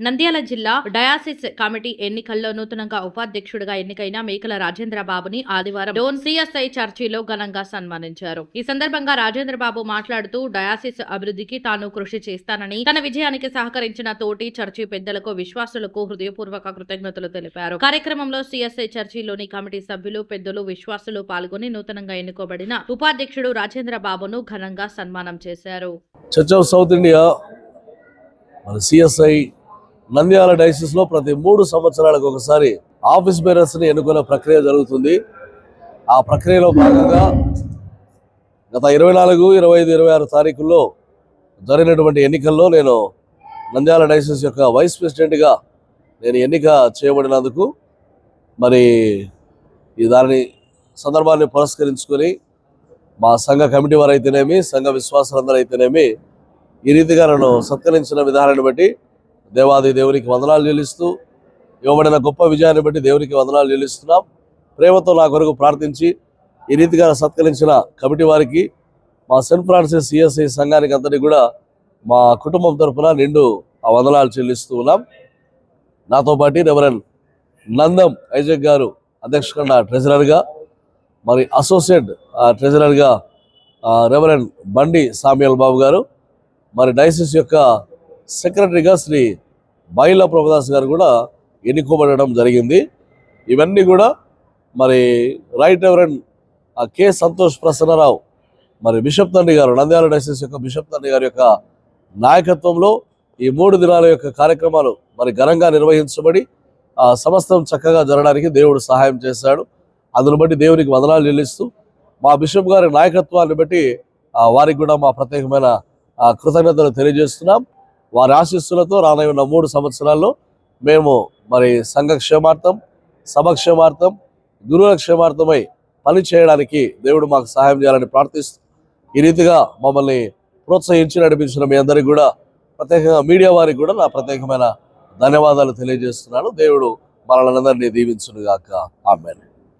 నంద్యాల జిల్లా diocese committee ఎన్నికల్లో నూతనంగా ఉపాధ్యక్షుడిగా ఎన్నికైన మేకల రాజేంద్ర బాబుని ఆదివారం డోన్ సిఎస్ఐ చర్చిలో ఘనంగా సన్మానించారు. ఈ సందర్భంగా రాజేంద్ర బాబు మాట్లాడుతూ డయాసిస్ అభివృద్ధికి తాను కృషి చేస్తానని తన విజయానికి సహకరించిన తోటి చర్చి పెద్దలకు విశ్వాసులకు హృదయపూర్వక కృతజ్ఞతలు తెలిపారు. కార్యక్రమంలో సిఎస్ఐ చర్చిలోని కమిటీ సభ్యులు పెద్దలు విశ్వాసులు పాల్గొని నూతనంగా ఎన్నుకోబడిన ఉపాధ్యక్షుడు రాజేంద్ర బాబును ఘనంగా సన్మానం చేశారు. చర్చ్ ఆఫ్ సౌత్ ఇండియా మన సిఎస్ఐ నంద్యాల డైసిస్లో ప్రతి మూడు సంవత్సరాలకు ఒకసారి ఆఫీస్ బేరర్స్ని ఎన్నుకునే ప్రక్రియ జరుగుతుంది. ఆ ప్రక్రియలో భాగంగా గత ఇరవై నాలుగు ఇరవై ఐదు ఇరవై ఆరు తారీఖుల్లో జరిగినటువంటి ఎన్నికల్లో నేను నంద్యాల డైసిస్ యొక్క వైస్ ప్రెసిడెంట్గా నేను ఎన్నిక చేయబడినందుకు మరి ఈ దాని సందర్భాన్ని పురస్కరించుకొని మా సంఘ కమిటీ వారు అయితేనేమి సంఘ విశ్వాసులందరూ అయితేనేమి ఈ రీతిగా నన్ను సత్కరించిన విధానాన్ని బట్టి దేవాది దేవునికి వందనాలు చెల్లిస్తూ ఇవ్వబడిన గొప్ప విజయాన్ని బట్టి దేవునికి వందనాలు చెల్లిస్తున్నాం. ప్రేమతో నా కొరకు ప్రార్థించి ఈ రీతిగా సత్కరించిన కమిటీ వారికి మా సెంట్ ఫ్రాన్సిస్ సిఎస్ఐ సంఘానికి అంతటి కూడా మా కుటుంబం తరఫున నిండు ఆ వందనాలు చెల్లిస్తూ ఉన్నాం. నాతో పాటు రెవరెన్ నందం ఐజక్ గారు అధ్యక్షుడు ట్రెజరర్గా మరి అసోసియేట్ ఆ, ట్రెజరర్గా రెవరెన్ రెవరెండ్ బండి సామ్యుల్ బాబు గారు మరి డైసిస్ యొక్క సెక్రటరీగా శ్రీ బైల ప్రభుదాస్ గారు కూడా ఎన్నుకోబడడం జరిగింది. ఇవన్నీ కూడా మరి రైట్ రెవరెండ్ ఆ కె సంతోష్ ప్రసన్నరావు మరి బిషప్ తండ్రి గారు నంద్యాల డైసెస్ యొక్క బిషప్ తండ్రి గారి యొక్క నాయకత్వంలో ఈ మూడు దినాల యొక్క కార్యక్రమాలు మరి ఘనంగా నిర్వహించబడి ఆ సమస్తం చక్కగా జరగడానికి దేవుడు సహాయం చేశాడు. అందును బట్టి దేవునికి వదనాలు చెల్లిస్తూ మా బిషప్ గారి నాయకత్వాన్ని బట్టి వారికి కూడా మా ప్రత్యేకమైన కృతజ్ఞతలు తెలియజేస్తున్నాం. వారి ఆశీస్సులతో రానున్న మూడు సంవత్సరాల్లో మేము మరి సంఘ క్షేమార్థం సభ క్షేమార్థం గురువుల క్షేమార్థమై పని చేయడానికి దేవుడు మాకు సహాయం చేయాలని ప్రార్థిస్తూ ఈ రీతిగా మమ్మల్ని ప్రోత్సహించి నడిపించిన మీ అందరికీ కూడా ప్రత్యేకంగా మీడియా వారికి కూడా నా ప్రత్యేకమైన ధన్యవాదాలు తెలియజేస్తున్నాను. దేవుడు మనల్ని అందరినీ దీవించునుగాక. ఆమెను.